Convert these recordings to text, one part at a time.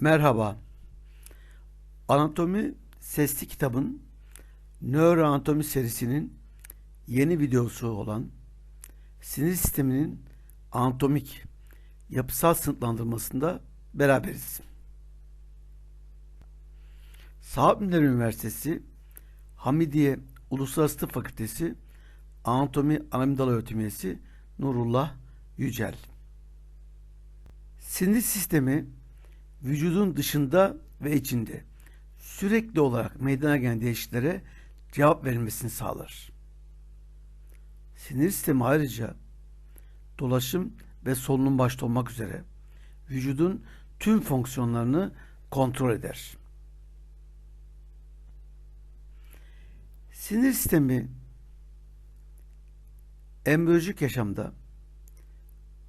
Merhaba. Anatomi Sesli kitabın Nöroanatomi serisinin yeni videosu olan sinir sisteminin anatomik yapısal sınıflandırmasında beraberiz. Bilimleri Üniversitesi Hamidiye Uluslararası Tıp Fakültesi Anatomi Anamidal Öğretim Üyesi Nurullah Yücel. Sinir sistemi vücudun dışında ve içinde sürekli olarak meydana gelen değişikliklere cevap verilmesini sağlar. Sinir sistemi ayrıca dolaşım ve solunum başta olmak üzere vücudun tüm fonksiyonlarını kontrol eder. Sinir sistemi embriyolojik yaşamda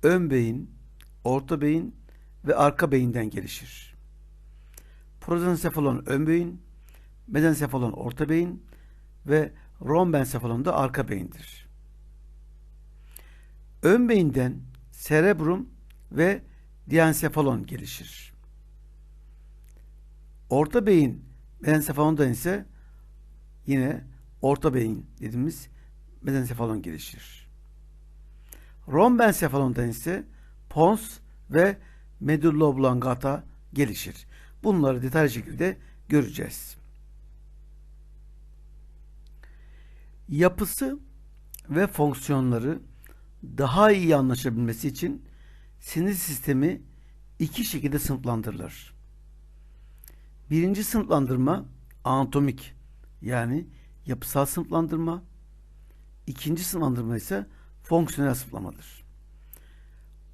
ön beyin, orta beyin ve arka beyinden gelişir. Prozensefalon ön beyin, mezensefalon orta beyin ve rombensefalon da arka beyindir. Ön beyinden serebrum ve diensefalon gelişir. Orta beyin mezensefalondan ise yine orta beyin dediğimiz mezensefalon gelişir. Rombensefalondan ise pons ve medulla oblongata gelişir. Bunları detaylı şekilde göreceğiz. Yapısı ve fonksiyonları daha iyi anlaşabilmesi için sinir sistemi iki şekilde sınıflandırılır. Birinci sınıflandırma anatomik yani yapısal sınıflandırma. İkinci sınıflandırma ise fonksiyonel sınıflamadır.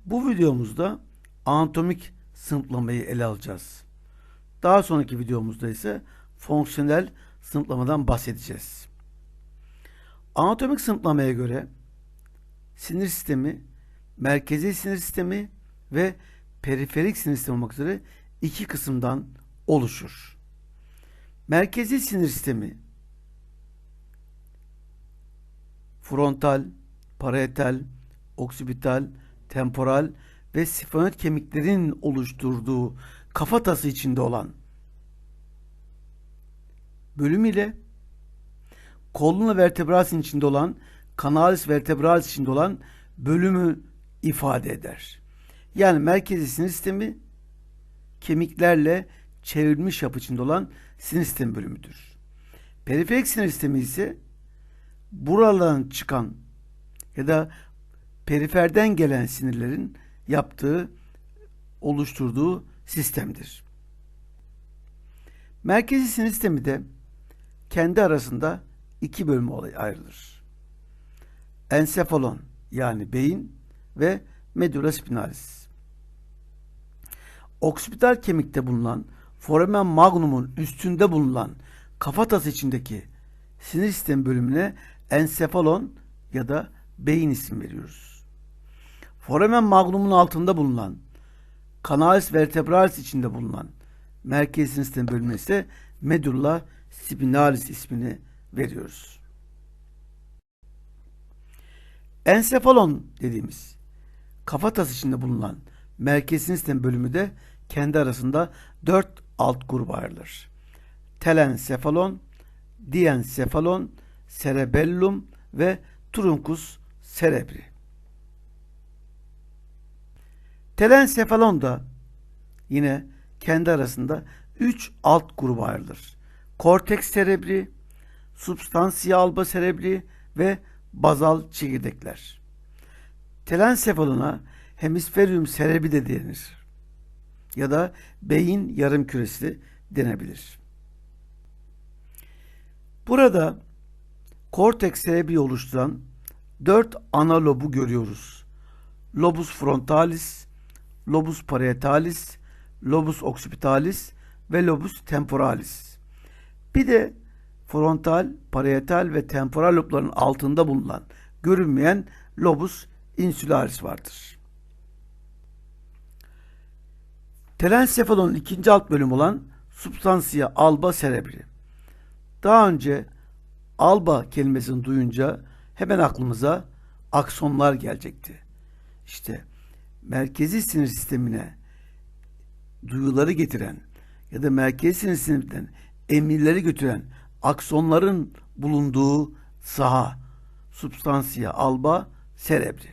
Bu videomuzda anatomik sınıflamayı ele alacağız. Daha sonraki videomuzda ise fonksiyonel sınıflamadan bahsedeceğiz. Anatomik sınıflamaya göre sinir sistemi, merkezi sinir sistemi ve periferik sinir sistemi olmak üzere iki kısımdan oluşur. Merkezi sinir sistemi frontal, parietal, oksipital, temporal ve sifenoid kemiklerin oluşturduğu kafatası içinde olan bölüm ile koluna vertebralsin içinde olan kanalis vertebralis içinde olan bölümü ifade eder. Yani merkezi sinir sistemi kemiklerle çevrilmiş yapı içinde olan sinir sistemi bölümüdür. Periferik sinir sistemi ise buralardan çıkan ya da periferden gelen sinirlerin yaptığı, oluşturduğu sistemdir. Merkezi sinir sistemi de kendi arasında iki bölüme ayrılır. Ensefalon yani beyin ve medulla spinalis. Oksipital kemikte bulunan foramen magnum'un üstünde bulunan kafatası içindeki sinir sistemi bölümüne ensefalon ya da beyin isim veriyoruz. Foramen magnum'un altında bulunan kanalis vertebralis içinde bulunan merkezi sinir sistemi ise medulla spinalis ismini veriyoruz. Ensefalon dediğimiz kafatası içinde bulunan merkezi sinir sistemi bölümü de kendi arasında dört alt gruba ayrılır. Telensefalon, diensefalon, cerebellum ve truncus cerebri. Telensefalon da yine kendi arasında üç alt gruba ayrılır. Korteks cerebri, substantia alba cerebri ve bazal çekirdekler. Telensefalona hemisferium cerebri de denir. Ya da beyin yarım küresi denebilir. Burada korteks cerebri oluşturan dört ana lobu görüyoruz. Lobus frontalis, lobus parietalis, lobus occipitalis ve lobus temporalis. Bir de frontal, parietal ve temporal lobların altında bulunan görünmeyen lobus insularis vardır. Telensefalonun ikinci alt bölümü olan substansia alba cerebri. Daha önce alba kelimesini duyunca hemen aklımıza aksonlar gelecekti. İşte merkezi sinir sistemine duyuları getiren ya da merkez sinir sisteminden emirleri götüren aksonların bulunduğu saha substansiya alba cerebri.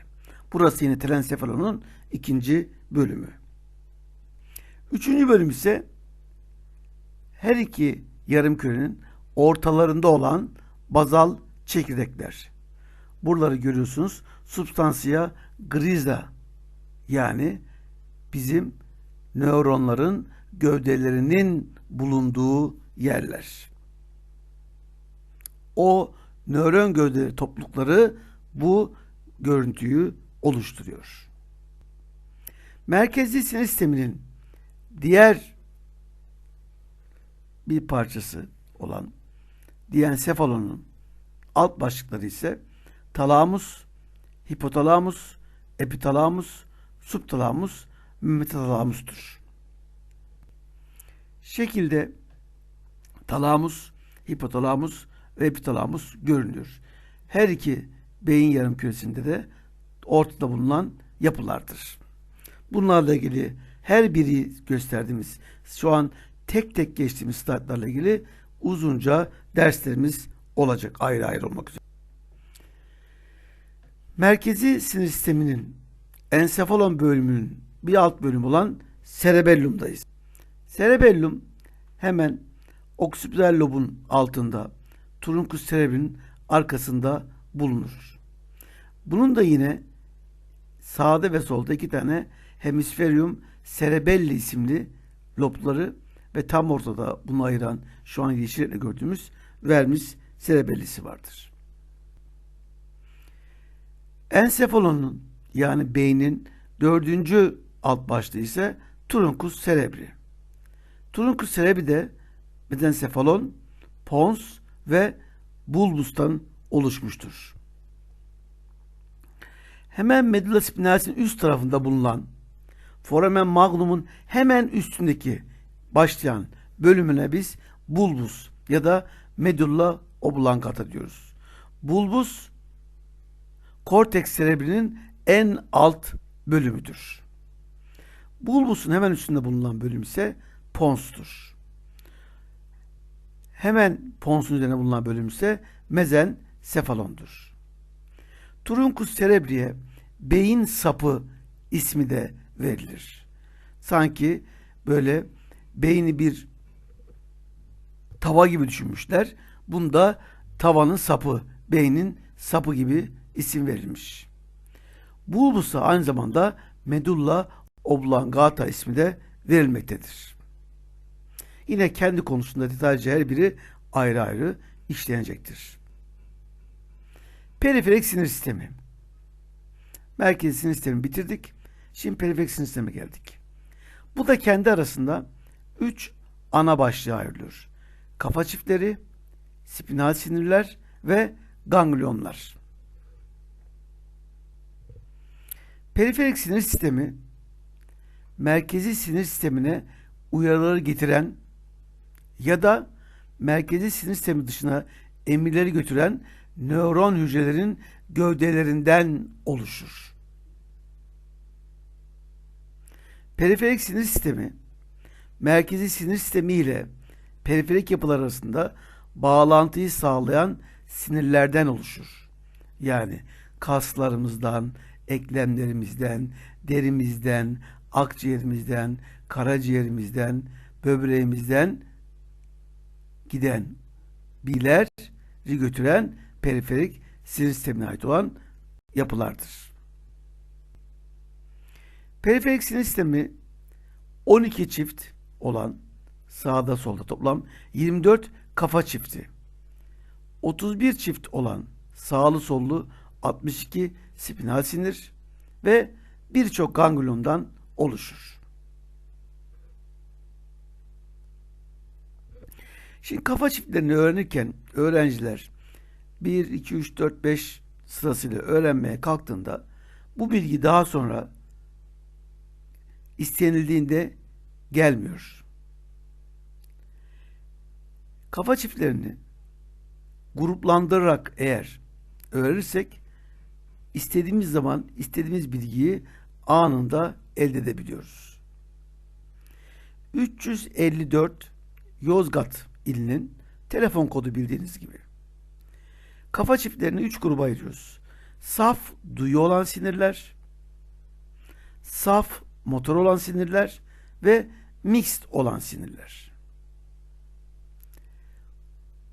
Burası yine telensefalonun ikinci bölümü. Üçüncü bölüm ise her iki yarım kürenin ortalarında olan bazal çekirdekler. Buraları görüyorsunuz. Substansiya griza yani bizim nöronların gövdelerinin bulunduğu yerler. O nöron gövde toplulukları bu görüntüyü oluşturuyor. Merkezli sinir sisteminin diğer bir parçası olan diensefalonun alt başlıkları ise talamus, hipotalamus, epitalamus, subtalamus, metalamustur. Şekilde talamus, hipotalamus ve epitalamus görünüyor. Her iki beyin yarım küresinde de ortada bulunan yapılardır. Bunlarla ilgili her biri gösterdiğimiz şu an tek tek geçtiğimiz slaytlarla ilgili uzunca derslerimiz olacak ayrı ayrı olmak üzere. Merkezi sinir sisteminin ensefalon bölümünün bir alt bölümü olan cerebellum'dayız. Cerebellum hemen oksipital lobun altında truncus cerebrinin arkasında bulunur. Bunun da yine sağda ve solda iki tane hemisferium cerebelli isimli lobları ve tam ortada bunu ayıran şu an yeşil gördüğümüz vermis cerebellisi vardır. Ensefalonun yani beynin dördüncü alt başlığı ise truncus cerebri. Truncus cerebri de medencephalon, pons ve bulbustan oluşmuştur. Hemen medulla spinalis'in üst tarafında bulunan foramen magnum'un hemen üstündeki başlayan bölümüne biz bulbus ya da medulla oblongata diyoruz. Bulbus korteks cerebrinin en alt bölümüdür. Bulbusun hemen üstünde bulunan bölüm ise ponstur. Hemen ponsun üzerine bulunan bölüm ise mezencephalondur. Truncus cerebriye beyin sapı ismi de verilir. Sanki böyle beyni bir tava gibi düşünmüşler. Bunda tavanın sapı, beynin sapı gibi isim verilmiş. Bulbusa aynı zamanda medulla oblongata ismi de verilmektedir. Yine kendi konusunda detaylıca her biri ayrı ayrı işlenecektir. Periferik sinir sistemi. Merkezi sinir sistemi bitirdik. Şimdi periferik sinir sisteme geldik. Bu da kendi arasında üç ana başlığa ayrılıyor. Kafa çiftleri, spinal sinirler ve ganglionlar. Periferik sinir sistemi merkezi sinir sistemine uyarıları getiren ya da merkezi sinir sistemi dışına emirleri götüren nöron hücrelerin gövdelerinden oluşur. Periferik sinir sistemi merkezi sinir sistemi ile periferik yapılar arasında bağlantıyı sağlayan sinirlerden oluşur. Yani kaslarımızdan, eklemlerimizden, derimizden, akciğerimizden, karaciğerimizden, böbreğimizden giden bileri götüren periferik sinir sistemine ait olan yapılardır. Periferik sinir sistemi 12 çift olan sağda solda toplam 24 kafa çifti. 31 çift olan sağlı sollu 62 spinal sinir ve birçok gangliondan oluşur. Şimdi kafa çiftlerini öğrenirken öğrenciler 1, 2, 3, 4, 5 sırasıyla öğrenmeye kalktığında bu bilgi daha sonra istenildiğinde gelmiyor. Kafa çiftlerini gruplandırarak eğer öğrenirsek istediğimiz zaman istediğimiz bilgiyi anında elde edebiliyoruz. 354 Yozgat ilinin telefon kodu bildiğiniz gibi. Kafa çiftlerini 3 gruba ayırıyoruz. Saf duyu olan sinirler, saf motor olan sinirler ve mixed olan sinirler.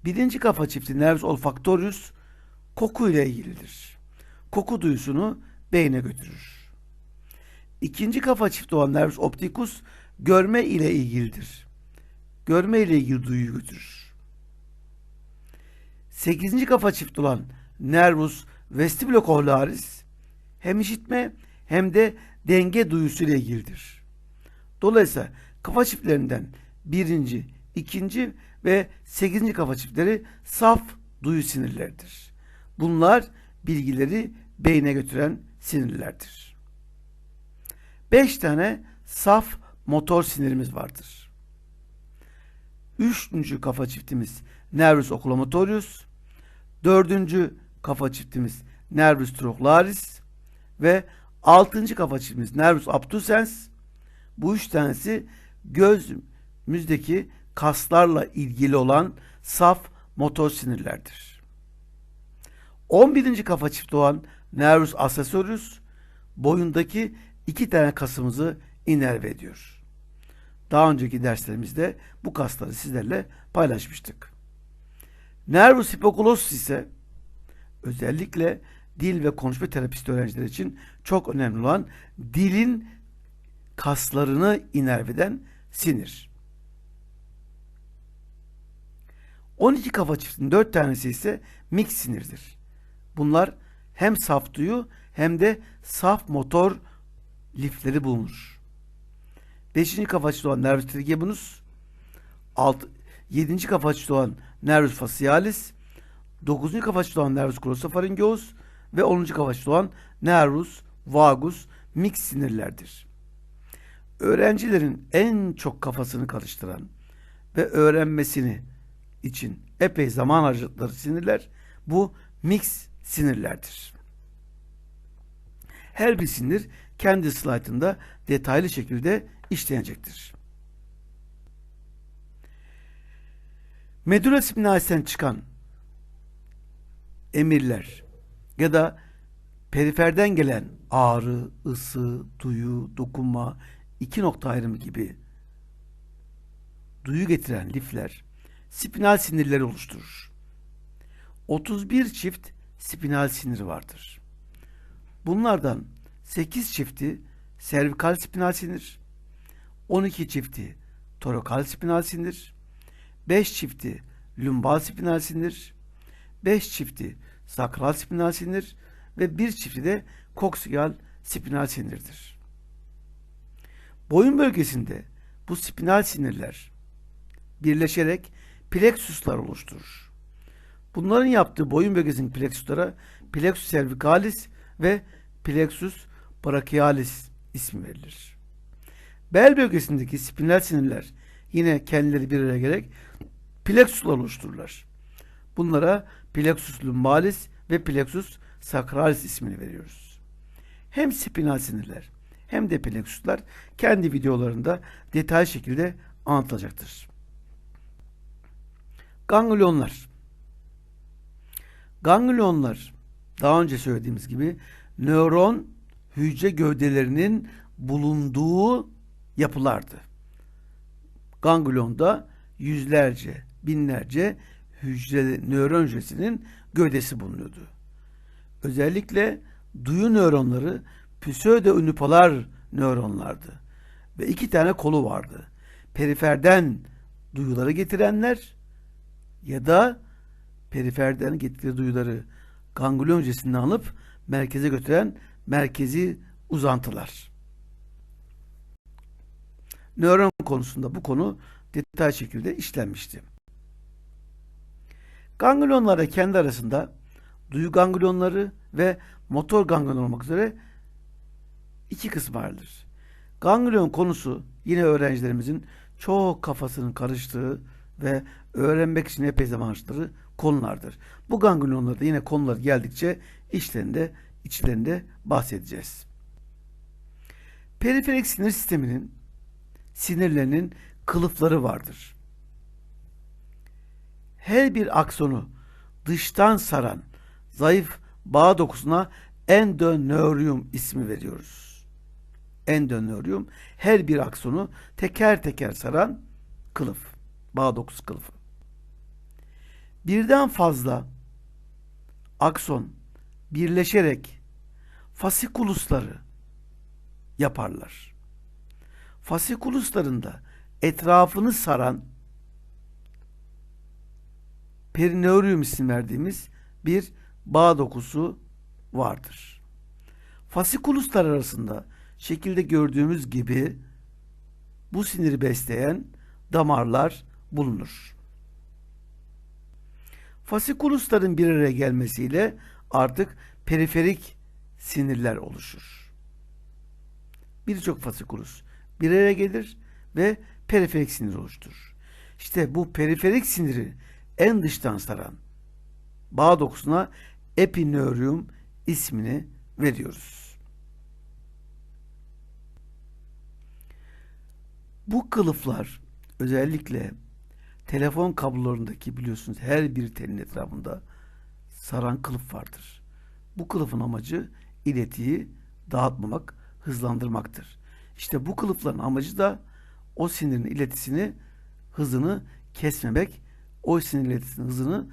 Birinci kafa çifti nervus olfactorius koku ile ilgilidir. Koku duyusunu beyne götürür. İkinci kafa çifti olan nervus opticus görme ile ilgilidir. Görme ile ilgili duyuyu götürür. Sekizinci kafa çifti olan nervus vestibulocochlearis hem işitme hem de denge duyusu ile ilgilidir. Dolayısıyla kafa çiftlerinden birinci, ikinci ve sekizinci kafa çiftleri saf duyu sinirleridir. Bunlar bilgileri beyne götüren sinirlerdir. Beş tane saf motor sinirimiz vardır. Üçüncü kafa çiftimiz nervus oculomotorius, dördüncü kafa çiftimiz nervus trochlearis ve altıncı kafa çiftimiz nervus abducens. Bu üç tanesi gözümüzdeki kaslarla ilgili olan saf motor sinirlerdir. 11. kafa çifti olan nervus accessorius boyundaki iki tane kasımızı inerve ediyor. Daha önceki derslerimizde bu kasları sizlerle paylaşmıştık. Nervus hypoglosus ise özellikle dil ve konuşma terapisti öğrenciler için çok önemli olan dilin kaslarını inerve eden sinir. 12 kafa çiftinin 4 tanesi ise mix sinirdir. Bunlar hem saf duyu hem de saf motor lifleri bulunur. 5. kafa çifti olan nervus trigeminus, 6, 7. kafa çifti olan nervus facialis, 9. kafa çifti olan nervus glossopharyngeus ve 10. kafa çifti olan nervus vagus mix sinirlerdir. Öğrencilerin en çok kafasını karıştıran ve öğrenmesini için epey zaman harcadıkları sinirler bu mix sinirlerdir. Her bir sinir kendi slaytında detaylı şekilde işlenecektir. Medulla spinalis'ten çıkan emirler ya da periferden gelen ağrı, ısı, duyu, dokunma, iki nokta ayrımı gibi duyu getiren lifler spinal sinirleri oluşturur. 31 çift spinal sinir vardır. Bunlardan 8 çifti servikal spinal sinir, 12 çifti torakal spinal sinir, 5 çifti lumbal spinal sinir, 5 çifti sakral spinal sinir ve 1 çifti de koksial spinal sinirdir. Boyun bölgesinde bu spinal sinirler birleşerek plexuslar oluşturur. Bunların yaptığı boyun bölgesinin plexuslara plexus cervicalis ve plexus brachialis ismi verilir. Bel bölgesindeki spinal sinirler yine kendileri bir araya gelerek plexuslar oluştururlar. Bunlara plexus lumbalis ve plexus sacralis ismini veriyoruz. Hem spinal sinirler hem de plexuslar kendi videolarında detaylı şekilde anlatılacaktır. Ganglionlar. Ganglionlar daha önce söylediğimiz gibi nöron hücre gövdelerinin bulunduğu yapılardı. Ganglionda yüzlerce, binlerce hücre, nöron hücresinin gövdesi bulunuyordu. Özellikle duyu nöronları pseudoünüpolar nöronlardı. Ve iki tane kolu vardı. Periferden duyuları getirenler ya da periferden getirdiği duyuları ganglion hücresinden alıp merkeze götüren merkezi uzantılar. Nöron konusunda bu konu detay şekilde işlenmişti. Ganglionlara kendi arasında duyu ganglionları ve motor ganglion olmak üzere iki kısım vardır. Ganglion konusu yine öğrencilerimizin çok kafasının karıştığı ve öğrenmek için epey zaman harcadığı konulardır. Bu ganglionlarda yine konular geldikçe içlerinde içlerinde bahsedeceğiz. Periferik sinir sisteminin sinirlerinin kılıfları vardır. Her bir aksonu dıştan saran zayıf bağ dokusuna endonöryum ismi veriyoruz. Endonöryum her bir aksonu teker teker saran kılıf, bağ dokusu kılıfı. Birden fazla akson birleşerek fasikulusları yaparlar. Fasikuluslarında etrafını saran perineurium isim verdiğimiz bir bağ dokusu vardır. Fasikuluslar arasında şekilde gördüğümüz gibi bu siniri besleyen damarlar bulunur. Fasikulusların bir araya gelmesiyle artık periferik sinirler oluşur. Birçok fasikulus bir araya gelir ve periferik sinir oluşturur. İşte bu periferik siniri en dıştan saran bağ dokusuna epinöryum ismini veriyoruz. Bu kılıflar özellikle telefon kablolarındaki biliyorsunuz her bir telin etrafında saran kılıf vardır. Bu kılıfın amacı iletiyi dağıtmamak, hızlandırmaktır. İşte bu kılıfların amacı da o sinirin iletisini, hızını kesmemek, o sinir iletisinin hızını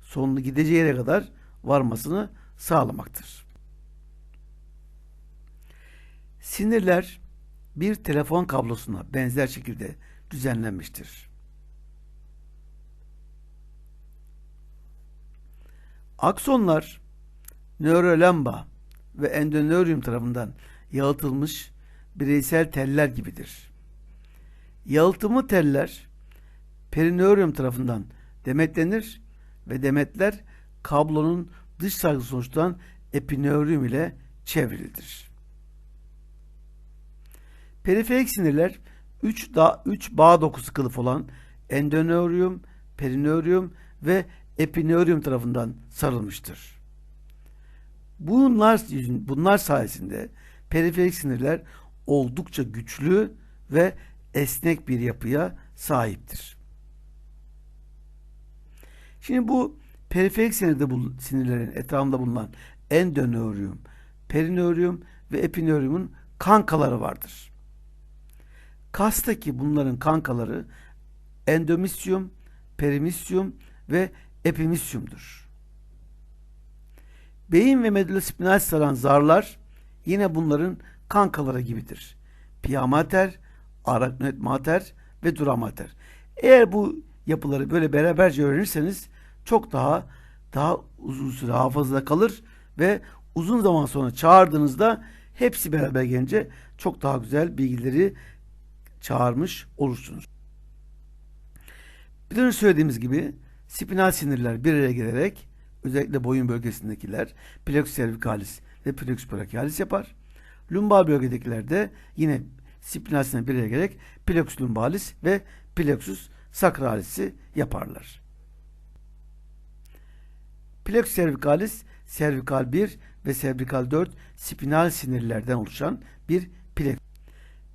sonunu gideceği yere kadar varmasını sağlamaktır. Sinirler bir telefon kablosuna benzer şekilde düzenlenmiştir. Aksonlar nörolemba ve endonöryum tarafından yalıtılmış bireysel teller gibidir. Yalıtımı teller perineurium tarafından demetlenir ve demetler kablonun dış sargısı oluşturan epineurium ile çevrilidir. Periferik sinirler 3 da 3 bağ dokusu kılıf olan endonöryum, perineurium ve epineurium tarafından sarılmıştır. Bunlar bunlar sayesinde periferik sinirler oldukça güçlü ve esnek bir yapıya sahiptir. Şimdi bu periferik sinirde bul sinirlerin etrafında bulunan endonöryum, perineurium ve epineuriumun kankaları vardır. Kastaki bunların kankaları endomisyum, perimisyum ve epimisyumdur. Beyin ve medulla spinal saran zarlar yine bunların kankaları gibidir. Pia mater, arachnoid mater ve dura mater. Eğer bu yapıları böyle beraberce öğrenirseniz çok daha daha uzun süre hafızada kalır ve uzun zaman sonra çağırdığınızda hepsi beraber gelince çok daha güzel bilgileri çağırmış olursunuz. Bir önce söylediğimiz gibi spinal sinirler bir araya gelerek özellikle boyun bölgesindekiler plexus cervicalis ve plexus brachialis yapar. Lumbal bölgedekiler de yine spinal sinirler bir araya gelerek plexus lumbalis ve plexus sacralis'i yaparlar. Plexus cervicalis, servikal 1 ve servikal 4 spinal sinirlerden oluşan bir plexus.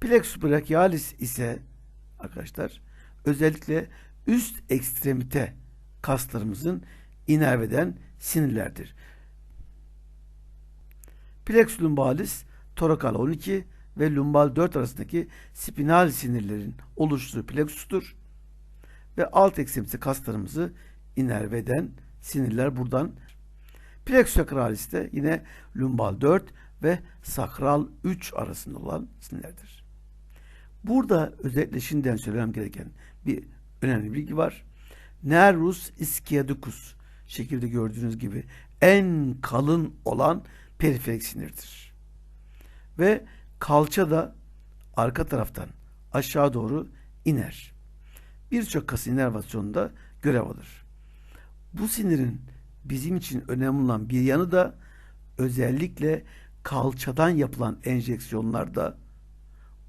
Plexus brachialis ise arkadaşlar özellikle üst ekstremite kaslarımızın inerveden sinirlerdir. Plexus lumbalis torakal 12 ve lumbal 4 arasındaki spinal sinirlerin oluşturduğu plexustur. Ve alt ekstremite kaslarımızı inerveden sinirler buradan. Plexus sacralis de yine lumbal 4 ve sakral 3 arasında olan sinirlerdir. Burada özellikle şimdiden söylemem gereken bir önemli bilgi var. Nervus ischiadicus şekilde gördüğünüz gibi en kalın olan periferik sinirdir. Ve kalça da arka taraftan aşağı doğru iner. Birçok kas inervasyonunda görev alır. Bu sinirin bizim için önemli olan bir yanı da özellikle kalçadan yapılan enjeksiyonlarda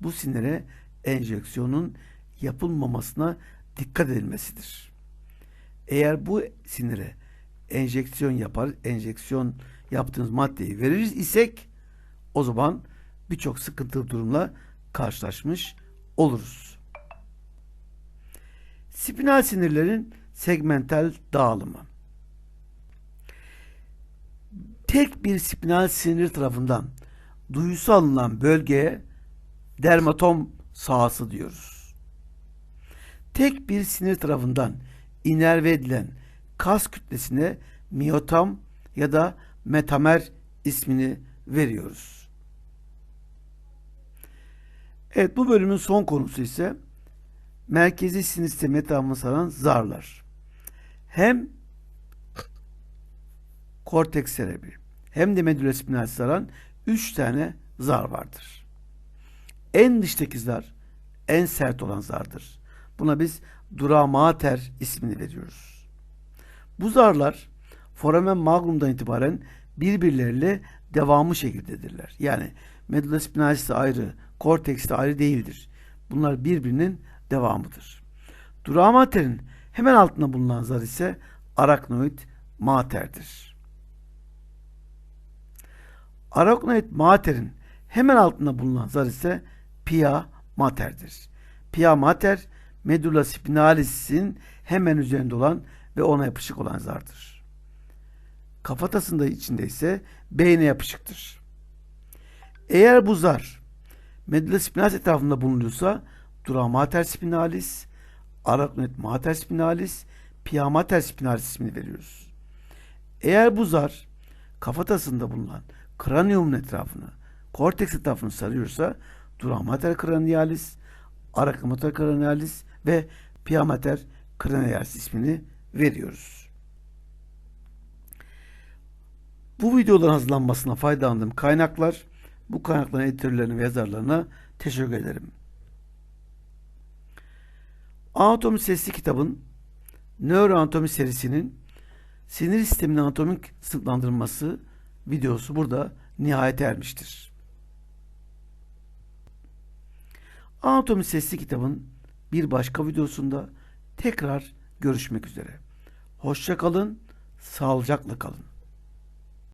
bu sinire enjeksiyonun yapılmamasına dikkat edilmesidir. Eğer bu sinire enjeksiyon yapar, enjeksiyon yaptığınız maddeyi veririz isek o zaman birçok sıkıntılı durumla karşılaşmış oluruz. Spinal sinirlerin segmental dağılımı. Tek bir spinal sinir tarafından duyusu alınan bölgeye dermatom sahası diyoruz. Tek bir sinir tarafından inerve edilen kas kütlesine miyotam ya da metamer ismini veriyoruz. Evet bu bölümün son konusu ise merkezi sinir sistemi etrafını saran zarlar. Hem korteks serebri hem de medulla spinal saran 3 tane zar vardır. En dıştaki zar en sert olan zardır. Buna biz dura mater ismini veriyoruz. Bu zarlar foramen magnum'dan itibaren birbirleriyle devamı şekildedirler. Yani medulla spinalis de ayrı, korteks de ayrı değildir. Bunlar birbirinin devamıdır. Dura mater'in hemen altında bulunan zar ise araknoid mater'dir. Araknoid mater'in hemen altında bulunan zar ise pia mater'dir. Pia mater medulla spinalis'in hemen üzerinde olan ve ona yapışık olan zardır. Kafatasında içinde ise beyne yapışıktır. Eğer bu zar medulla spinalis etrafında bulunuyorsa dura mater spinalis, araknoid mater spinalis, pia mater spinalis ismini veriyoruz. Eğer bu zar kafatasında bulunan kraniumun etrafını, korteks etrafını sarıyorsa dura mater cranialis, arachnomater cranialis ve pia mater cranialis ismini veriyoruz. Bu videoların hazırlanmasına faydalandığım kaynaklar, bu kaynakların editörlerine ve yazarlarına teşekkür ederim. Anatomi Sesli kitabın Nöroanatomi serisinin sinir sisteminin anatomik sınıflandırılması videosu burada nihayete ermiştir. Anatomi Sesli kitabın bir başka videosunda tekrar görüşmek üzere. Hoşça kalın, sağlıcakla kalın.